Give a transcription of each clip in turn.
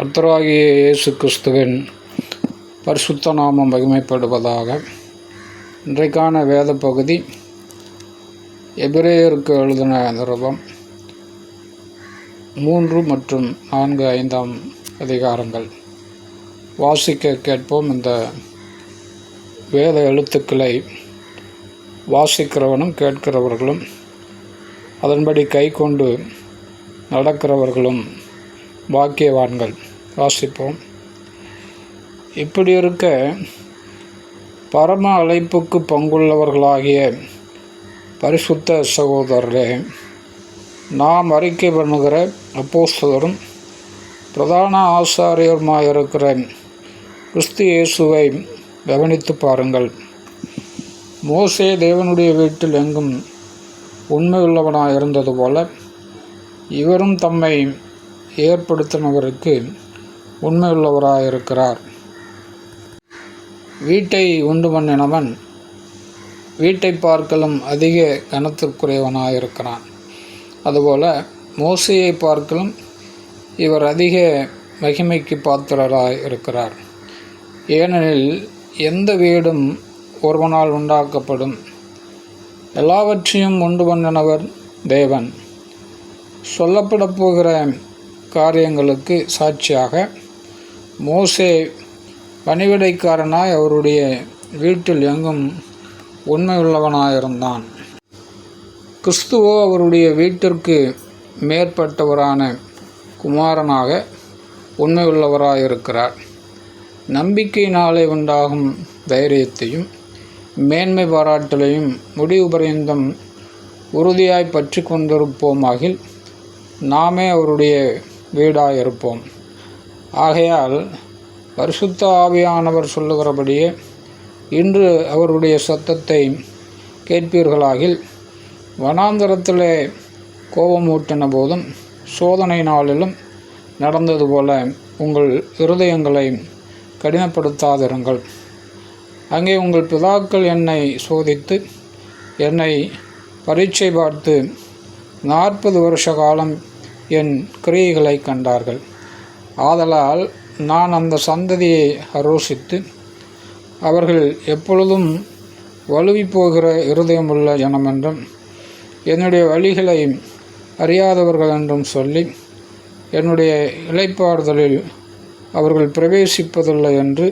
கர்த்தராகிய இயேசு கிறிஸ்துவின் பரிசுத்த நாமம் மகிமைப்படுவதாக இன்றைக்கான வேத பகுதி எபிரேயருக்கு எழுதின நிருபம் மூன்று மற்றும் நான்கு ஐந்தாம் அதிகாரங்கள். வாசிக்க கேட்போம் இந்த வேத எழுத்துக்களை. வாசிக்கிறவனும் கேட்கிறவர்களும் அதன்படி கை கொண்டு நடக்கிறவர்களும் பாக்கியவான்கள். வாசிப்போம். இப்படி இருக்க பரம அழைப்புக்கு பங்குள்ளவர்களாகிய பரிசுத்த சகோதரரே நாம் அறிக்கை பண்ணுகிற அப்போஸ்தரும் பிரதான ஆசாரியருமாய் இருக்கிற கிறிஸ்து இயேசுவை கவனித்து பாருங்கள். மோசே தேவனுடைய வீட்டில் எங்கும் உண்மையுள்ளவனாக இருந்தது போல இவரும் தம்மை ஏற்படுத்தினவருக்கு உண்மையுள்ளவராக இருக்கிறார் வீட்டை உண்டு பண்ணினவன் வீட்டை பார்க்கலும் அதிக கனத்திற்குரியவனாக இருக்கிறான் அதுபோல மோசையை பார்க்கலும் இவர் அதிக மகிமைக்கு பாத்திரராய் இருக்கிறார் ஏனெனில் எந்த வீடும் ஒருவனால் உண்டாக்கப்படும். எல்லாவற்றையும் உண்டு பண்ணினவர் தேவன். சொல்லப்பட போகிற காரியங்களுக்கு சாட்சியாக மோசே பணிவிடைக்காரனாய் அவருடைய வீட்டில் எங்கும் உண்மையுள்ளவனாயிருந்தான். கிறிஸ்துவோ அவருடைய வீட்டிற்கு மேற்பட்டவரான குமாரனாக உண்மையுள்ளவராயிருக்கிறார். நம்பிக்கையினாலே உண்டாகும் தைரியத்தையும் மேன்மை பாராட்டலையும் முடிவு பரியந்தம் உறுதியாய் பற்றி கொண்டிருப்போமாகில் நாமே அவருடைய வீடாயிருப்போம். ஆகையால் பரிசுத்த ஆவியானவர் சொல்லுகிறபடியே இன்று அவருடைய சத்தத்தை கேட்பீர்களாகில் வனாந்தரத்திலே கோபமூட்டின போதும் சோதனை நாளிலும் நடந்தது போல உங்கள் இருதயங்களை கடினப்படுத்தாதிருங்கள். அங்கே உங்கள் பிதாக்கள் என்னை சோதித்து என்னை பரீட்சை பார்த்து நாற்பது வருஷ காலம் என் கிரியைகளை கண்டார்கள். ஆதலால் நான் அந்த சந்ததியை ஆரோசித்து அவர்கள் எப்பொழுதும் வலுவி போகிற இருதயமுள்ள ஜனமென்றும் என்னுடைய வழிகளை அறியாதவர்கள் என்றும் சொல்லி என்னுடைய இலைப்பாறுதலில் அவர்கள் பிரவேசிப்பதில்லை என்று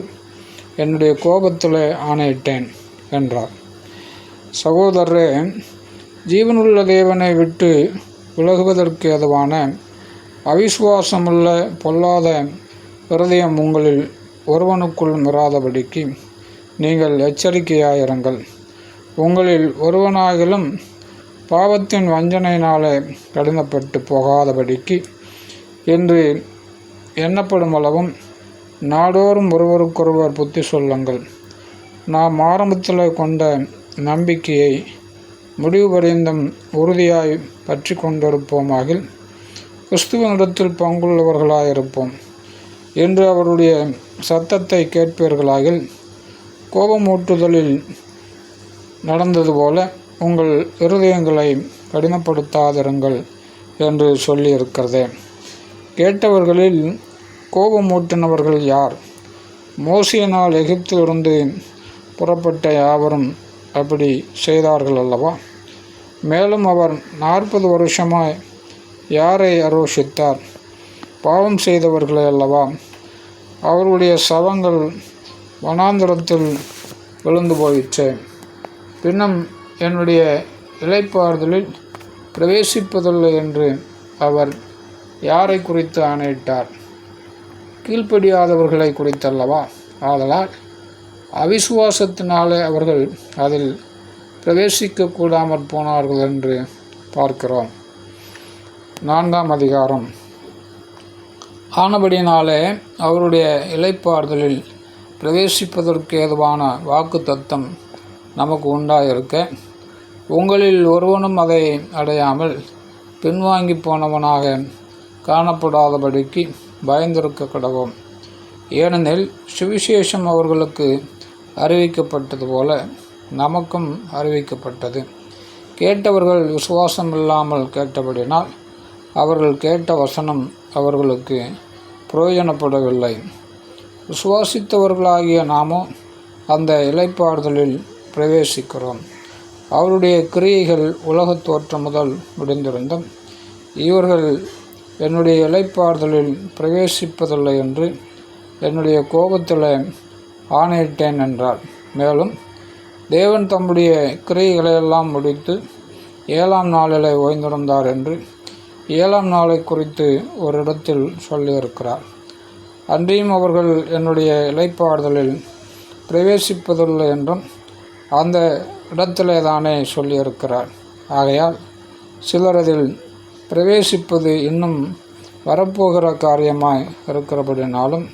என்னுடைய கோபத்தில் ஆணையிட்டேன் என்றார். சகோதரரே ஜீவனுள்ள தேவனை விட்டு விலகுவதற்கு அதுவான அவிசுவாசமுள்ள பொல்லாத இருதயம் உங்களில் ஒருவனுக்குள் மிராதபடிக்கு நீங்கள் எச்சரிக்கையாயிருங்கள். உங்களில் ஒருவனாகிலும் பாவத்தின் வஞ்சனையினாலே கடினப்பட்டு போகாதபடிக்கு என்று எண்ணப்படும் அளவும் நாடோறும் ஒருவருக்கொருவர் புத்தி சொல்லுங்கள். நாம் ஆரம்பத்தில் கொண்ட நம்பிக்கையை முடிவு பரிந்தும் உறுதியாய் பற்றி கொண்டிருப்போமாகில் கிறிஸ்துவனிடத்தில் பங்குள்ளவர்களாயிருப்போம் என்று அவருடைய சத்தத்தை கேட்பீர்களாகில் கோபமூட்டுதலில் நடந்தது போல உங்கள் இருதயங்களை கடினப்படுத்தாதிருங்கள் என்று சொல்லியிருக்கிறதே. கேட்டவர்களில் கோபமூட்டினவர்கள் யார்? மோசியனால் எகிப்திலிருந்து புறப்பட்ட யாவரும் அப்படி செய்தார்கள் அல்லவா? மேலும் அவர் நாற்பது வருஷமாய் யாரை அரோஷித்தார்? பாவம் செய்தவர்களை அல்லவா? அவருடைய சவங்கள் வனாந்திரத்தில் விழுந்து போயிற்று. பின்னும் என்னுடைய இலைப்பாறுதலில் பிரவேசிப்பதில்லை என்று அவர் யாரை குறித்து ஆணையிட்டார்? கீழ்ப்படியாதவர்களை குறித்தல்லவா? ஆதலால் அவிசுவாசத்தினாலே அவர்கள் அதில் பிரவேசிக்க கூடாமற் போனார்கள் என்று பார்க்கிறோம். நான்காம் அதிகாரம். ஆனபடினாலே அவருடைய இலைப்பாறுதலில் பிரவேசிப்பதற்கு ஏதுவான வாக்கு தத்தம் நமக்கு உண்டாயிருக்க உங்களில் ஒருவனும் அதை அடையாமல் பின்வாங்கி போனவனாக காணப்படாதபடிக்கு பயந்திருக்க கடவோம். ஏனெனில் சுவிசேஷம் அவர்களுக்கு அறிவிக்கப்பட்டது போல நமக்கும் அறிவிக்கப்பட்டது. கேட்டவர்கள் விசுவாசம் இல்லாமல் கேட்டபடினால் அவர்கள் கேட்ட வசனம் அவர்களுக்கு பிரயோஜனப்படவில்லை. விசுவாசித்தவர்களாகிய நாமோ அந்த இலைப்பாறுதலில் பிரவேசிக்கிறோம். அவருடைய கிரியைகள் உலகத் தோற்றம் முதல் முடிந்திருந்தும் இவர்கள் என்னுடைய இலைப்பாறுதலில் பிரவேசிப்பதில்லை என்று என்னுடைய கோபத்தில் ஆணையிட்டேன் என்றார். மேலும் தேவன் தம்முடைய கிரியைகளையெல்லாம் முடித்து ஏழாம் நாளில் ஓய்ந்திருந்தார் என்று ஏழாம் நாளை குறித்து ஒரு இடத்தில் சொல்லியிருக்கிறார். அன்றியும் அவர்கள் என்னுடைய இலைப்பாறுதலில் பிரவேசிப்பதில்லை என்றும் அந்த இடத்திலே தானே சொல்லியிருக்கிறார். ஆகையால் சிலர் அதில் பிரவேசிப்பது இன்னும் வரப்போகிற காரியமாய் இருக்கிறபடினாலும்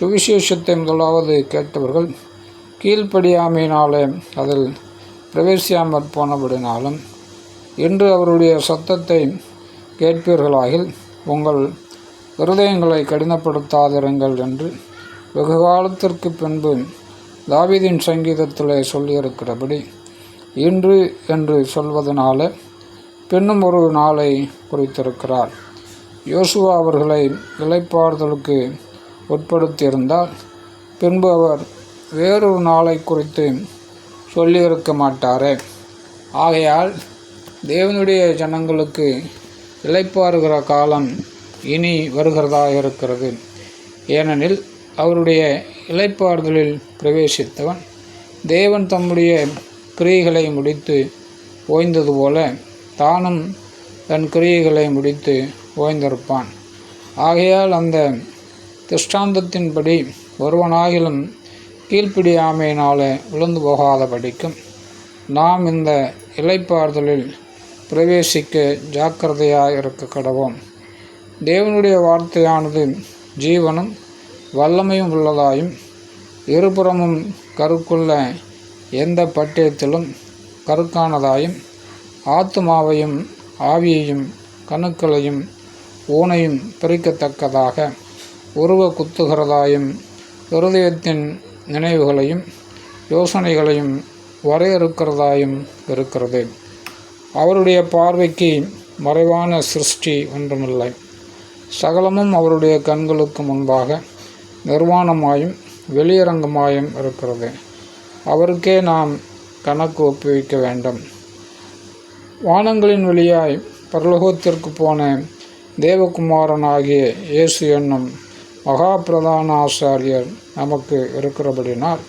சுவிசேஷத்தை முதலாவது கேட்டவர்கள் கீழ்ப்படியாமையினாலே அதில் பிரவேசியாமற் போனபடினாலும் இன்று அவருடைய சத்தத்தை கேட்பீர்களாகில் உங்கள் இருதயங்களை கடினப்படுத்தாதிருங்கள் என்று வெகு காலத்திற்கு பின்பு தாவிதின் சங்கீதத்தில் சொல்லியிருக்கிறபடி இன்று என்று சொல்வதனால பின்னும் ஒரு நாளை குறித்திருக்கிறார். யோசுவா அவர்களை இலைப்பாறுதலுக்கு உட்படுத்தியிருந்தால் பின்பு அவர் வேறொரு நாளை குறித்து சொல்லியிருக்க மாட்டாரே. ஆகையால் தேவனுடைய ஜனங்களுக்கு இழைப்பாருகிற காலம் இனி வருகிறதா இருக்கிறது. ஏனெனில் அவருடைய இழைப்பாறுதலில் பிரவேசித்தவன் தேவன் தம்முடைய கிரியைகளை முடித்து ஓய்ந்தது போல தானும் தன் கிரியைகளை முடித்து ஓய்ந்திருப்பான். ஆகையால் அந்த திருஷ்டாந்தத்தின்படி ஒருவனாகிலும் கீழ்ப்பிடியாமையினால விழுந்து போகாதபடிக்கும் நாம் இந்த இலைப்பாறுதலில் பிரவேசிக்க ஜாக்கிரதையாக இருக்க கடவோம் தேவனுடைய வார்த்தையானது ஜீவனும் வல்லமையும் உள்ளதாயும் இருபுறமும் கருக்குள்ள எந்த பட்டயத்திலும் கருக்கானதாயும் ஆத்துமாவையும் ஆவியையும் கணுக்களையும் ஊனையும் பிரிக்கத்தக்கதாக உருவ குத்துகிறதாயும் இருதயத்தின் நினைவுகளையும் யோசனைகளையும் வரையறுக்கிறதாயும் இருக்கிறது. அவருடைய பார்வைக்கு மறைவான சிருஷ்டி ஒன்றுமில்லை. சகலமும் அவருடைய கண்களுக்கு முன்பாக நிர்வாணமாயும் வெளியரங்கமாயும் இருக்கிறது. அவருக்கே நாம் கணக்கு ஒப்புவிக்க வேண்டும். வானங்களின் வழியாய் பரலோகத்திற்கு போன தேவகுமாரனாகிய இயேசு என்னும் மகா பிரதான ஆசாரியர் நமக்கு இருக்கிறபடினால்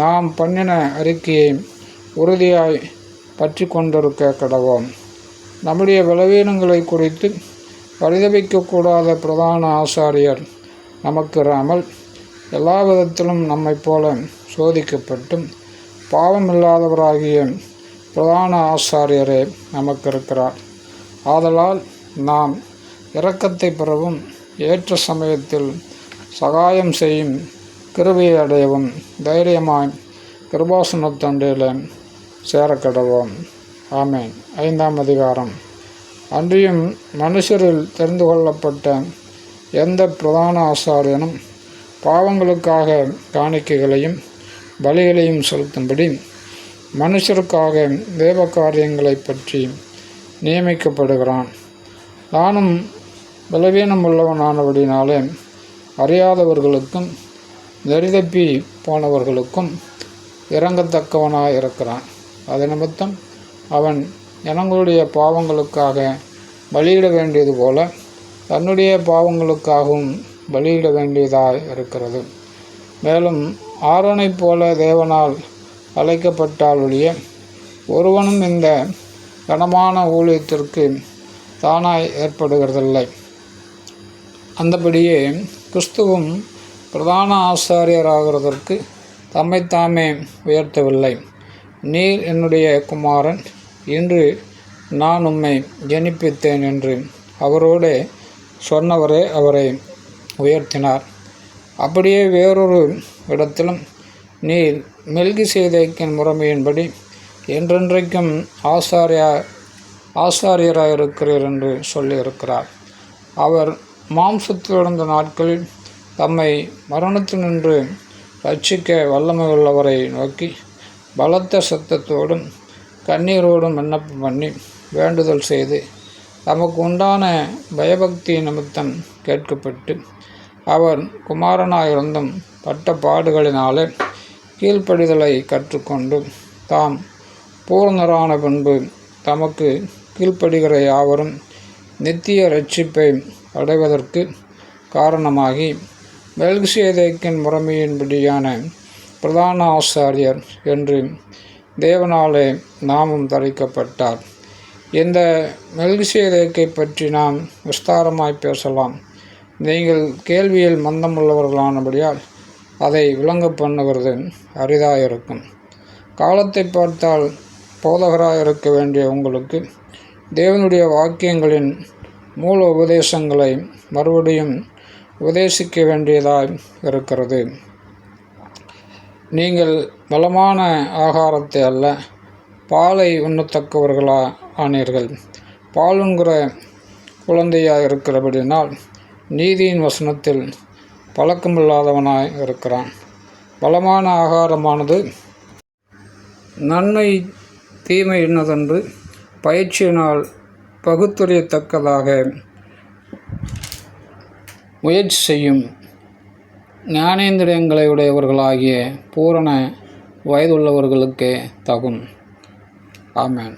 நாம் பண்ணின அறிக்கையை உறுதியாய் பற்றி கொண்டிருக்க கடவோம் நம்முடைய பலவீனங்களை குறித்து பரிதவிக்கக்கூடாத பிரதான ஆசாரியர் நமக்கு இராமல் எல்லா விதத்திலும் நம்மைப் போல சோதிக்கப்பட்டும் பாவமில்லாதவராகிய பிரதான ஆசாரியரே நமக்கு இருக்கிறார் ஆதலால் நாம் இரக்கத்தை பெறவும் ஏற்ற சமயத்தில் சகாயம் செய்யும் கிருவியை அடையவும் தைரியமாய் கிருபாசனத்தண்டையில் சேரக்கடவோம். ஆமேன். ஐந்தாம் அதிகாரம். அன்றியும் மனுஷரில் தெரிந்து கொள்ளப்பட்ட எந்த பிரதான ஆசாரியனும் பாவங்களுக்காக காணிக்கைகளையும் பலிகளையும் செலுத்தும்படி மனுஷருக்காக தேவ காரியங்களை பற்றி நியமிக்கப்படுகிறான். நானும் பலவீனம் உள்ளவனானபடினாலே அறியாதவர்களுக்கும் நெறிதப்பி போனவர்களுக்கும் இறங்கத்தக்கவனாக இருக்கிறான் அது நிமித்தம் அவன் ஜனங்களுடைய பாவங்களுக்காக பலியிட வேண்டியது போல தன்னுடைய பாவங்களுக்காகவும் பலியிட வேண்டியதாக இருக்கிறது. மேலும் ஆரோனைப் போல தேவனால் அழைக்கப்பட்டாலுடைய ஒருவனும் இந்த கனமான ஊழியத்திற்கு தானாய் ஏற்படுகிறதில்லை. அந்தபடியே கிறிஸ்துவும் பிரதான ஆசாரியராகிறதற்கு தம்மைத்தாமே உயர்த்தவில்லை. நீர் என்னுடைய குமாரன் இன்று நான் உம்மை ஜனிப்பித்தேன் என்று அவரோடு சொன்னவரே அவரை உயர்த்தினார். அப்படியே வேறொரு இடத்திலும் நீர் மெல்கி செய்தைக்கின் முறைமையின்படி என்றென்றைக்கும் ஆசாரியா ஆசாரியராக இருக்கிறீர் என்று சொல்லியிருக்கிறார். அவர் மாம்சத்திலிருந்த நாட்களில் தம்மை மரணத்தினின்று ரட்சிக்க வல்லமை உள்ளவரை நோக்கி பலத்த சத்தத்தோடும் கண்ணீரோடும் விண்ணப்பம் பண்ணி வேண்டுதல் செய்து தமக்கு உண்டான பயபக்தி நிமித்தம் கேட்கப்பட்டு அவர் குமாரனாயிருந்தும் பட்ட பாடுகளினாலே கீழ்ப்படிதலை கற்றுக்கொண்டு தாம் பூர்ணரான பின்பு தமக்கு கீழ்ப்படுகிற யாவரும் நித்திய ரட்சிப்பை அடைவதற்கு காரணமாகி மெல்கிசேதேக்கின் முறைமையின்படியான பிரதான ஆசாரியர் என்று தேவனாலே நாமும் தரிக்கப்பட்டார். இந்த மெல்கிசேதேக்கை பற்றி நாம் விஸ்தாரமாய் பேசலாம். நீங்கள் கேள்வியில் மந்தமுள்ளவர்களானபடியால் அதை விளங்க பண்ணுவது அரிதாயிருக்கும். காலத்தை பார்த்தால் போதகராக இருக்க வேண்டிய உங்களுக்கு தேவனுடைய வாக்கியங்களின் மூல உபதேசங்களை மறுபடியும் உபதேசிக்க வேண்டியதாய் இருக்கிறது. நீங்கள் பலமான ஆகாரத்தை அல்ல பாலை உண்ணத்தக்கவர்களா ஆனீர்கள். பாலுங்கிற குழந்தையாக இருக்கிறபடினால் நீதியின் வசனத்தில் பழக்கமில்லாதவனாய் இருக்கிறான். பலமான ஆகாரமானது நன்மை தீமை என்னதென்று பயிற்சியினால் பகுத்துறையத்தக்கதாக முயற்சி செய்யும் ஞானேந்திரியங்களை உடையவர்களாகிய பூரண வயதுள்ளவர்களுக்கே தகும். ஆமேன்.